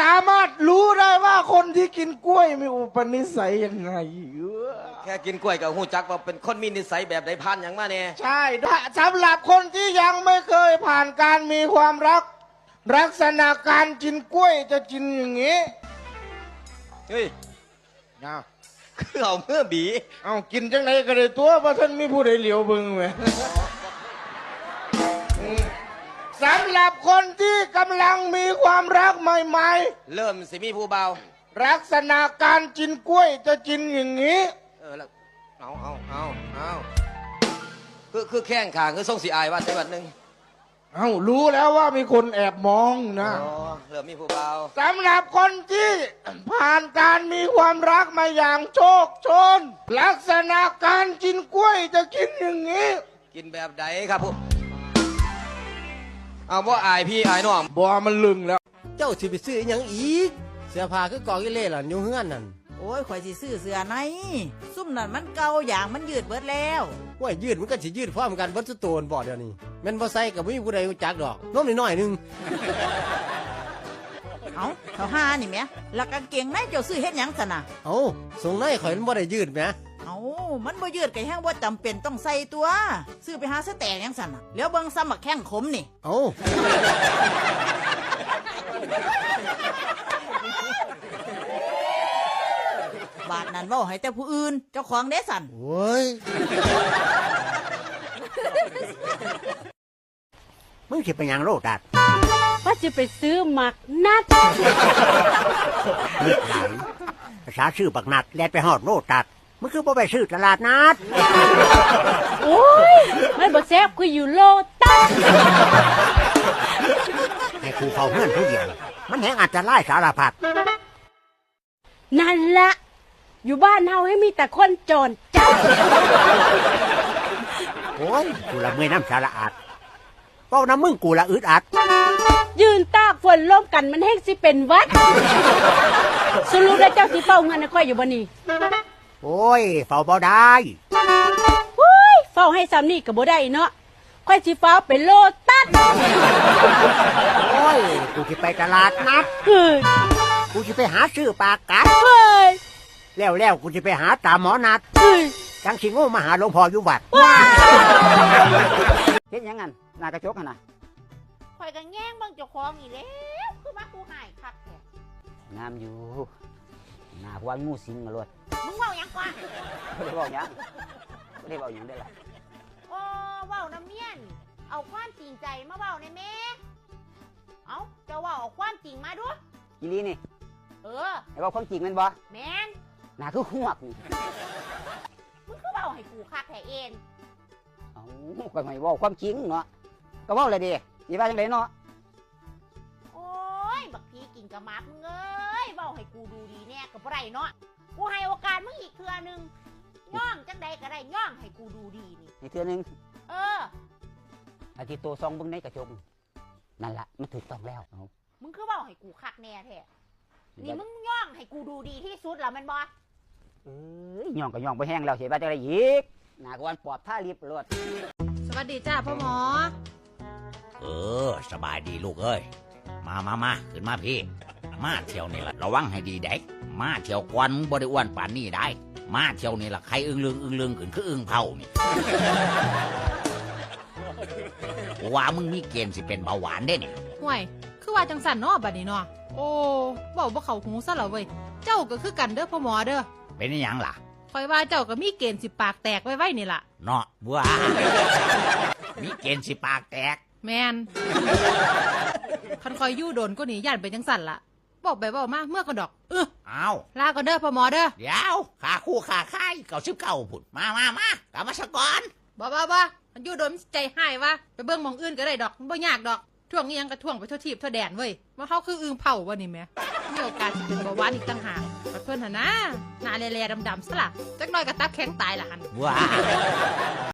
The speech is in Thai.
สามารถรู้ได้ว่าคนที่กินกล้วยมีอุปนิสัยยังไงเออแค่กินกล้วยกับหูจักว่าเป็นคนมีนิสัยแบบใดพันอย่างมาเนี่ยใช่ถ้าสำหรับคนที่ยังไม่เคยผ่านการมีความรัก ลักษณะการกินกล้วยจะกินอย่างนี้เฮ้ยเอาคือเอาเมื่อบีเอากินจังไหนก็ได้ตัวเพราะท่านมีผู้ใดเหลียวเบึงไหมอืม สำหรับคนที่กำลังมีความรักใหม่เริ่มสิมีผู้เบา ๆ ลักษณะการกินกล้วยจะกินอย่างนี้ เออแล้วเอาเอาเอาเอาคือคือแข้งขางคือส่งสีอายว่าใช่วันหนึ่งเอารู้แล้วว่ามีคนแอบมองนะอ๋อเริ่มมีผู้เบา สำหรับคนที่ผ่านการมีความรักมาอย่างโชคโชน ลักษณะการกินกล้วยจะกินอย่างนี้ กินแบบใดครับผม เอาว่าอายพี่อายน้องบอมันลึงแล้ว เจ้าสิไปซื้ออหยังอีก เสื้อผ้าคือกองอีเล่ล่ะอยู่เฮือนนั่นโอ้ยข่อยสิซื้อเสื้อไหนซุ่มนั่นมันเก่าอย่างมันยืดเบิดแล้ว ว่ายืดมันก็สิยืดพร้อมกันเบิดสุดโตนบ่เดี๋ยวนี้แม่นบ่ใส่ก็บ่มีผู้ใดรู้จักดอกน้มนิดหน่อยหนึงเอาเขาหานี่แหม่แล้วกางเกงในเจ้าซื้อเฮ็ดหยังซะน่ะ เอ้าทรงในข่อยมันบ่ได้ยืดแหมเอา มันบ่ยืดก็แห้งบ่จำเป็นต้องใส่ตัว ซื้อไปหาเสื้อแต่งหยังซั่นน่ะแล้วเบิ่งซ้ำบักแข้งขมนี่ เอ้าบาทนั้นเว้าให้แต่ผู้อื่น เจ้าของเด้สั่นโอ้ยมึงสิไปหยังโลดัดว่าจะไปซื้อหมักนัดไหนภาษาชื่อบักนัดแลดไปหอดโลดัด มึงคือบ่ไปซื้อตลาดนัด โอ้ยมันบ่แซ่บคืออยู่โลตัสให้ครูเฝ้าเฮือนผู้เดียวมันแหงอาจจะไล่สารพัดนั่นละอยู่บ้านเฮาให้มีแต่คนจนจัดโอ้ยกูละเมื่อยน้ำสาระอาดเป้าน้ำมึงกูละอึดอัด ยืนตากฝนร่มกันมันแห้งสิเป็นหวัด สรุปแล้วเจ้าสิเฝ้าเงินให้ค่อยอยู่บ่นี่ โอ้ยเฝ้าบ่ได้หุ้ยเฝ้าให้ซ้ำนี่ก็บ่ได้เนาะค่อยสิเฝ้าเป็นโลตัสโอ้ยกูสิไปตลาดนัดเฮ้ยกูสิไปหาซื้อปลากัดเฮ้ยแล้วแล้วกูสิไปหาตามหมอนัดเฮ้ยจังสิโง่มาหาหลวงพ่ออยู่วัดเฮ็ดหยังงั้นหน้ากระจกหั่นน่ะข่อยก็แง่งเบิ่งเจ้าของนี่แหล้วคือว่ากูหายคักแท้งามอยู่หน้ากูว่างูสิงมาลวด มึงเว้าหยังกว่าบ่ได้บอกหยังบ่ได้บอกหยังได้อล่ะโอ้เว้าน้ำเมียน เอาความจริงใจมาเว้าในแม่เอาเจ้าเว้าเอาความจริงมาดูอีหลีนี่เออ ไอ้บอกความจริงแมันบ่แม่นหน้าคือหวกนี่มึงคือเว้าให้กูคักแท้เองเอ้าก็ไม่เว้าความจริงเนาะก็เว้าเลยเดิสิว่าจังไดเนาะโอ้ยบักพีกินกะมับมึงเอ้ยเว้าให้กูดูดีแน่ก็บ่ได้เนาะ กูให้โอกาสมึงอีกเทื่อหนึงย่องจังใดก็ได้ย่องให้กูดูดีนี่นี่เทื่อหนึงเออ อาทิตย์โตซองเบิ่งในกระจกนั่นล่ะมันถูกต้องแล้วเอามึงคือเว้าให้กูคักแน่แท้นี่มึงย่องให้กูดูดีที่สุดแล้วแม่นบ่เอ้ยย่องก็ย่องบ่แห้งแล้วสิว่าจังไดอีกหน้ากูวันปอบท่าลิบลวดสวัสดีจ้าพ่อหมอ เออ สบายดีลูกเอ้ย มามามาขึ้นมาพี่ มาเที่ยวนี่ละระวังให้ดีเด็กมาเที่ยวกวนมึงบ่ได้อ้วนป่านนี้ได้ มาเที่ยวนี่ละใครอึ้งลึงอึ้งลึงขึ้นคืออึ้งเผานี่ว่ามึงมีเกณฑ์สิเป็นเบาหวานได้เนี่ยห่วย คือว่าจังสันเนาะบัดนี้เนาะโอ้เว้าบ่เข้าหูซะแล้วเว้ยเจ้าก็คือกันเด้อพ่อหมอเด้อเป็นอหยังล่ะคอยว่าเจ้าก็มีเกณฑ์สิปากแตกไว้ไว้นี่ล่ะเนาะว้ามีเกณฑ์สิปากแตก แมนคันคอยอยู่โดนก็หนีย่านไปจังสันละ บอกไปบอกมาเมื่อก็ดอก เออเอาลาก็เด้อพ่อหมอเด้อเดี๋ยวขาคู่ขาค่ายเก่าสิบเก้าพุ่นมามามากลับมาสะก่อนบ่บ่บ่มันอยู่โดนมันใจหายวะไปเบิ่งหมองอื่นก็ได้ดอกมันบ่ยากดอกท่วงอีหยังก็ท่วงไปทั่วทีบทั่วแดนเว้ยว่าเขาคืออึงเผาวะนี่แหม่มีโอกาสสิเป็นเบาหวานอีกต่างหากขอเพิ่นหนนะหน้าแล่ๆดำๆซะล่ะจักหน่อยก็ตับแข็งตายละหันว้า